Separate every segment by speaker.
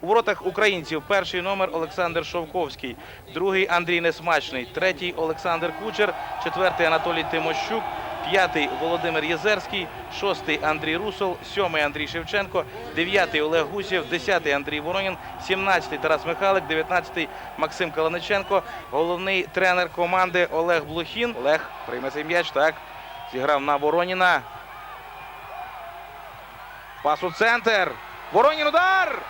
Speaker 1: У воротах українців перший номер Олександр Шовковський, другий Андрій Несмачний, третій Олександр Кучер, четвертий Анатолій Тимощук, п'ятий Володимир Єзерський, шостий Андрій Русол, сьомий Андрій Шевченко, дев'ятий Олег Гусєв, десятий Андрій Воронін, сімнадцятий Тарас Михайлик, дев'ятнадцятий Максим Каланиченко, головний тренер команди Олег Блохін. Олег прийме цей м'яч, так. Зіграв на Вороніна. Пас у центр. Воронін удар!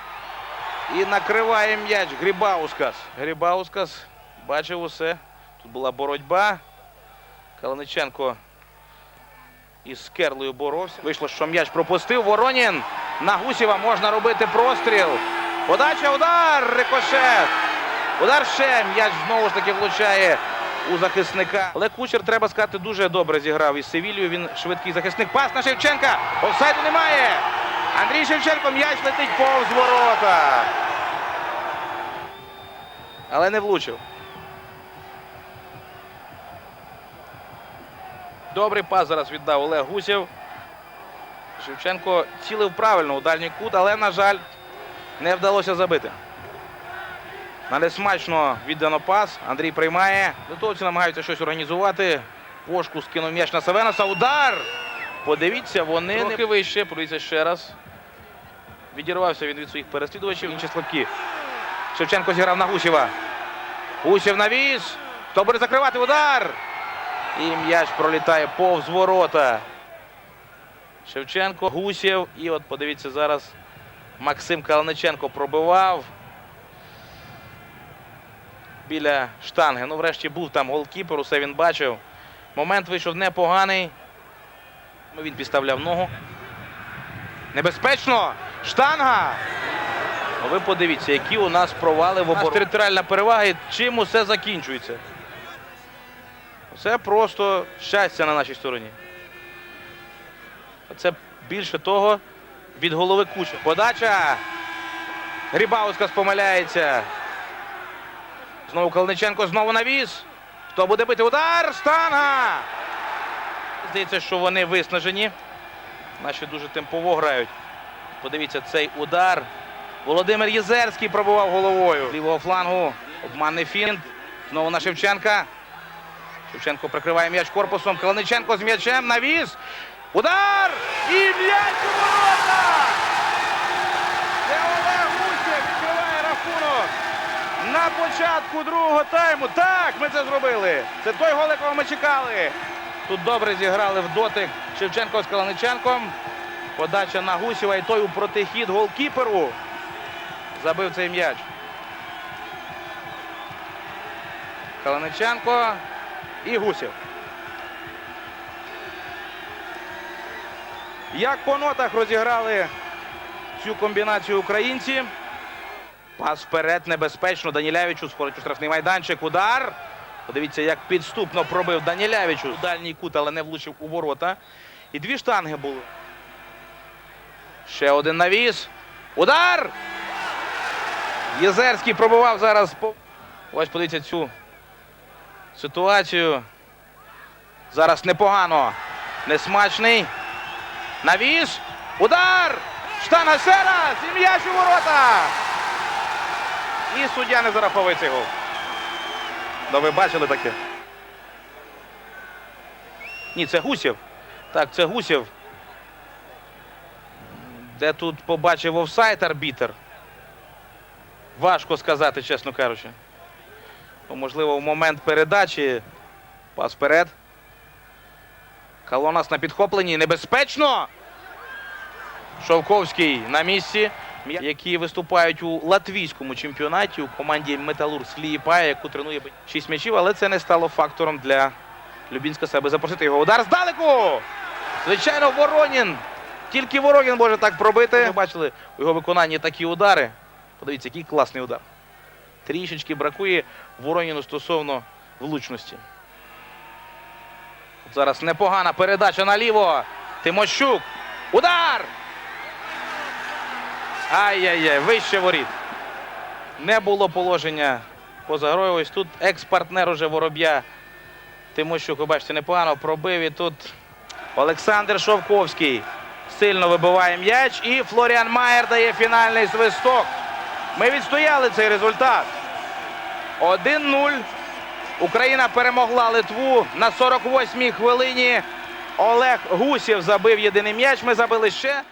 Speaker 1: І накриває м'яч Грібаускас. Грібаускас бачив усе. Тут була боротьба. Каланиченко із Керлою боровся. Вийшло, що м'яч пропустив. Воронін. На Гусєва можна робити простріл. Подача, удар! Рикошет. Удар ще. М'яч знову ж таки влучає у захисника. Але Кучер, треба сказати, дуже добре зіграв із Севілью. Він швидкий захисник. Пас на Шевченка. Офсайду немає. Андрій Шевченко м'яч летить повз ворота. Але не влучив. Добрий пас зараз віддав Олег Гусєв. Шевченко цілив правильно у дальній кут, але, на жаль, не вдалося забити. Але смачно віддано пас. Андрій приймає. Литовці намагаються щось організувати. Пошку скинув м'яч на Савенаса. Удар! Подивіться, вони трохи вище. Подивіться ще раз. Відірвався він від своїх переслідувачів. Інші слабкі. Шевченко зіграв на Гусєва. Гусєв навіс. Хто буде закривати удар? І м'яч пролітає повз ворота. Шевченко, Гусєв. І от подивіться зараз. Максим Калниченко пробивав. Біля штанги. Ну, врешті був там голкіпер, усе він бачив. Момент вийшов непоганий. Ну, Він підставляв ногу. Небезпечно! Штанга! Ви подивіться, які у нас провали в обороні. Територіальна перевага і чим усе закінчується. Це просто щастя на нашій стороні. Це більше того від голови куча. Подача. Грібаускас помиляється. Знову Калниченко, знову навіс. Хто буде бити удар? Штанга! Здається, що вони виснажені. Наші дуже темпово грають. Подивіться, цей удар. Володимир Єзерський пробував головою. Лівого флангу. Обманний фінт. Знову на Шевченка. Шевченко прикриває м'яч корпусом. Каланиченко з м'ячем. Навіс. Удар! І м'яч у ворота! Це Олег Гусєв відкриває рахунок. На початку другого тайму. Так, ми це зробили. Це той гол, якого ми чекали. Тут добре зіграли в дотик Шевченко з Каланиченком. Подача на Гусєва і той у протихід голкіперу. Забив цей м'яч. Каланиченко і Гусєв. Як по нотах розіграли цю комбінацію українці. Пас вперед небезпечно. Данілявичу скорить у штрафний майданчик. Удар. Подивіться, як підступно пробив Данілявичу. Дальній кут, але не влучив у ворота. І дві штанги були. Ще один навіс. Удар! Єзерський пробував зараз. Ось подивіться цю ситуацію. Зараз непогано. Несмачний. Навіс. Удар! Штанга ще раз! І м'яч у ворота! І суддя не зараховує цей гол. Да ви бачили таке? Ні, це Гусєв. Так, це Гусєв. Де тут побачив офсайд арбітер? Важко сказати, чесно кажучи. Ну, Можливо, в момент передачі. Пас вперед. Калонас на підхопленні. Небезпечно. Шовковський на місці, які виступають у латвійському чемпіонаті у команді Металург Сліїпа, яку тренує 6 м'ячів, але це не стало фактором для Любінська, аби запросити його. Удар здалеку! Звичайно, Воронін. Тільки Воронін може так пробити. Ми бачили у його виконанні такі удари. Подивіться, який класний удар. Трішечки бракує Вороніну стосовно влучності. От зараз непогана передача наліво. Тимощук. Удар! Ай-яй-яй, вище воріт. Не було положення поза грою. Ось тут екс-партнер уже Вороб'я. Тимощук, ви бачите, непогано пробив. І тут Олександр Шовковський сильно вибиває м'яч. І Флоріан Майер дає фінальний свисток. Ми відстояли цей результат. 1-0. Україна перемогла Литву на 48-й хвилині. Олег Гусєв забив єдиний м'яч. Ми забили ще.